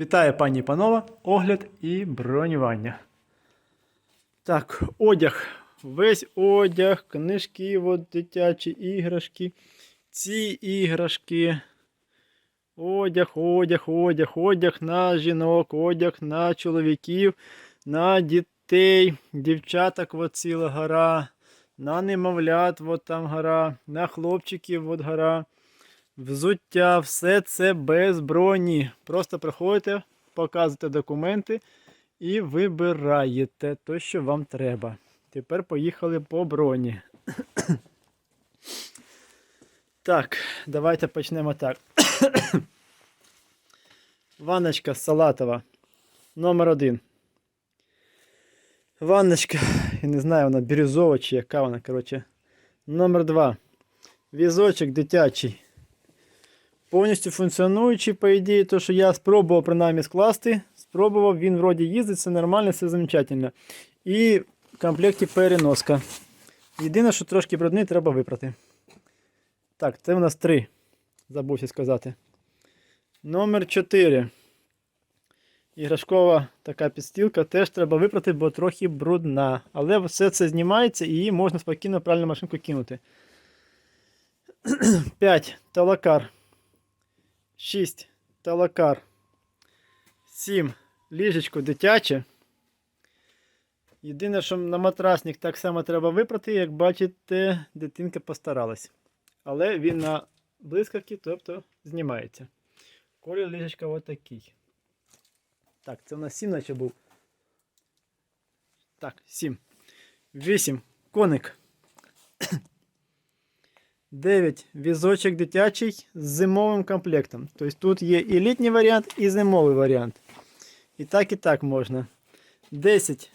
Вітаю, пані і огляд і бронювання. Так, одяг. Весь одяг, книжки, от, дитячі іграшки. Ці іграшки. Одяг, одяг, одяг, одяг на жінок, одяг на чоловіків, на дітей, дівчаток от ціла гора, на немовлят от там гора, на хлопчиків от гора. Взуття, все це без броні. Просто приходите, показуєте документи і вибираєте те, що вам треба. Тепер поїхали по броні. Так, давайте почнемо так. Ванночка салатова. Номер один. Ванночка, я не знаю, вона бірюзова чи яка вона, коротше. Номер два. Візочок дитячий повністю функціонуючий, по ідеї, то, що я спробував принаймні скласти. Спробував, він вроді їздить, все нормально, все замечательно. І в комплекті переноска. Єдине, що трошки брудний, треба випрати. Так, це у нас три. Забувся сказати. Номер 4. Іграшкова така підстілка теж треба випрати, бо трохи брудна. Але все це знімається і її можна спокійно в пральну машинку кинути. 5. Талакар. 6. Талакар. 7. Ліжечко дитяче. Єдине, що на матрасник так само треба випрати, як бачите, дитинка постаралась. Але він на блискавці, тобто знімається. Колір ліжечка отакий. Так, це у нас 7 наче був. Так, 7. 8. Коник. 9. Візочок дитячий з зимовим комплектом. Тобто тут є і літній варіант, і зимовий варіант. І так, і так можна. 10.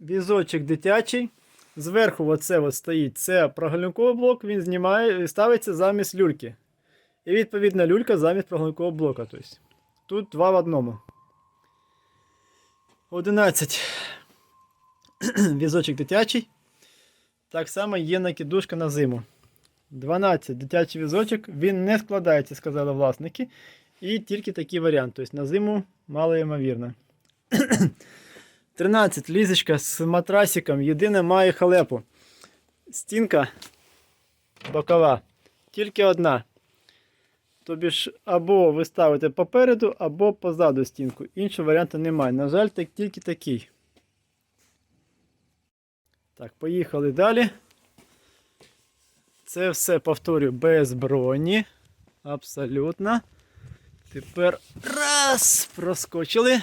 Візочок дитячий. Зверху оце от стоїть це прогальниковий блок, він знімає, ставиться замість люльки. І відповідно люлька замість прогальникового блока. Тобто, тут два в одному. 11. Візочок дитячий. Так само є накидушка на зиму. 12 дитячий візочок, він не складається, сказали власники. І тільки такий варіант. Тобто на зиму мало ймовірно. 13 лізочка з матрасиком. Єдине має халепу. Стінка бокова. Тільки одна. Тобі ж або ви ставите попереду, або позаду стінку. Іншого варіанту немає. На жаль, так, тільки такий. Так, поїхали далі. Це все повторюю без броні. Абсолютно. Тепер раз. Проскочили.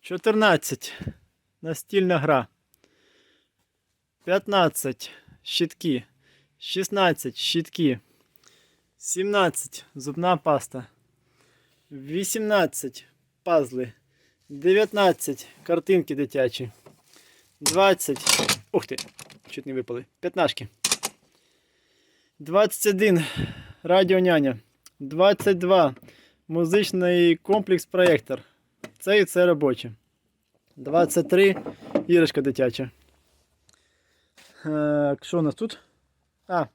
14. Настільна гра. 15. Щітки. 16. Щітки. 17. Зубна паста. 18. Пазли. 19. Картинки дитячі. 20. Ух ти! Чуть не випали. П'ятнашки. 21. Радіоняня. 22. Музичний комплекс проєктор. Це і це робоче. 23. Іграшка дитяча. Е, що у нас тут? А.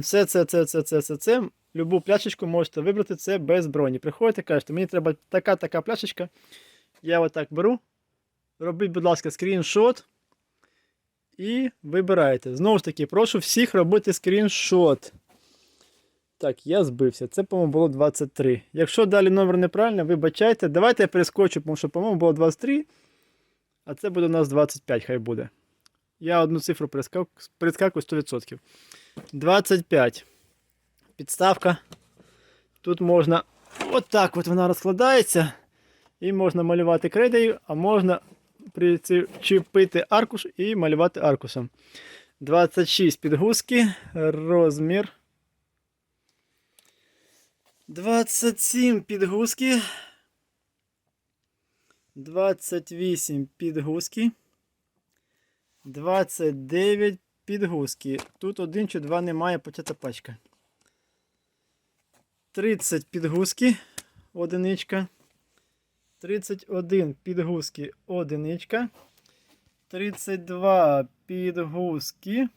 Все це, це, це, це, це, це. Любу пляшечку можете вибрати це без броні. Приходите, кажете, мені треба така-така пляшечка. Я отак беру. Робіть, будь ласка, скріншот. І вибираєте. Знову ж таки, прошу всіх робити скріншот. Так, я збився. Це, по-моєму, було 23. Якщо далі номер неправильно, вибачайте. Давайте я перескочу, тому що, по-моєму, було 23. А це буде у нас 25, хай буде. Я одну цифру перескакую 100%. 25. Підставка. Тут можна. Отак от вона розкладається. І можна малювати кредою, а можна причепити аркуш і малювати аркушем. 26 підгузки, розмір. 27 підгузки. 28 підгузки. 29 підгузки. Тут один чи два немає, почата пачка. 30 підгузки. Одиничка. 31 підгузки одиничка. 32 підгузки.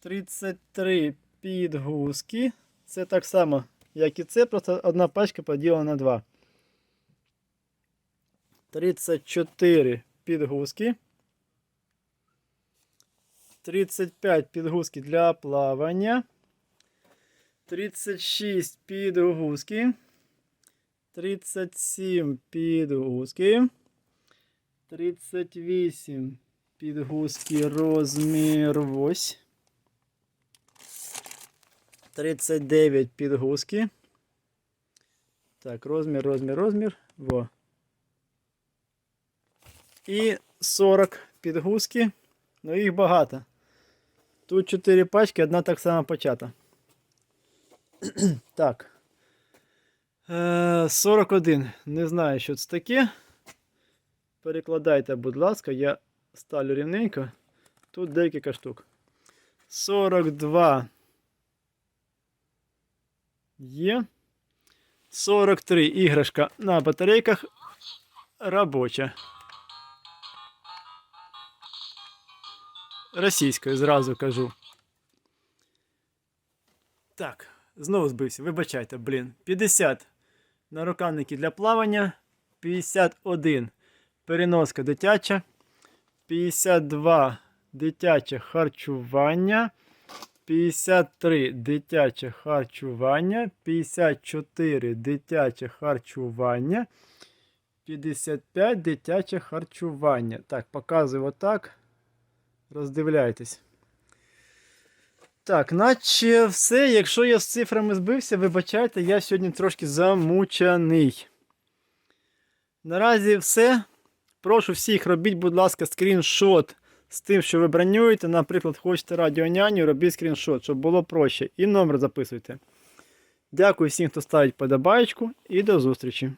33 підгузки. Це так само як і це, просто одна пачка поділена на 2. 34 підгузки. 35 підгузки для плавання. 36 підгузки. 37 підгузки. 38 підгузки розмір ось. 39 підгузки. Так, розмір, розмір, розмір. Во. І 40 підгузки. Ну їх багато. Тут 4 пачки, одна так само почата. так. Е, 41. Не знаю, що це таке. Перекладайте, будь ласка, я ставлю рівненько. Тут декілька штук. 42 є. 43 іграшка на батарейках робоча. Російською зразу кажу. Так, знову збився. Вибачайте, блін. 50 нарукавники для плавання. 51 переноска дитяча. 52 дитяче харчування. 53 дитяче харчування. 54 дитяче харчування. 55 дитяче харчування. Так, показую отак. Роздивляйтесь. Так, наче все. Якщо я з цифрами збився, вибачайте, я сьогодні трошки замучений. Наразі все. Прошу всіх, робіть, будь ласка, скріншот з тим, що ви бронюєте. Наприклад, хочете радіоняню, робіть скріншот, щоб було проще. І номер записуйте. Дякую всім, хто ставить подобаєчку, і до зустрічі.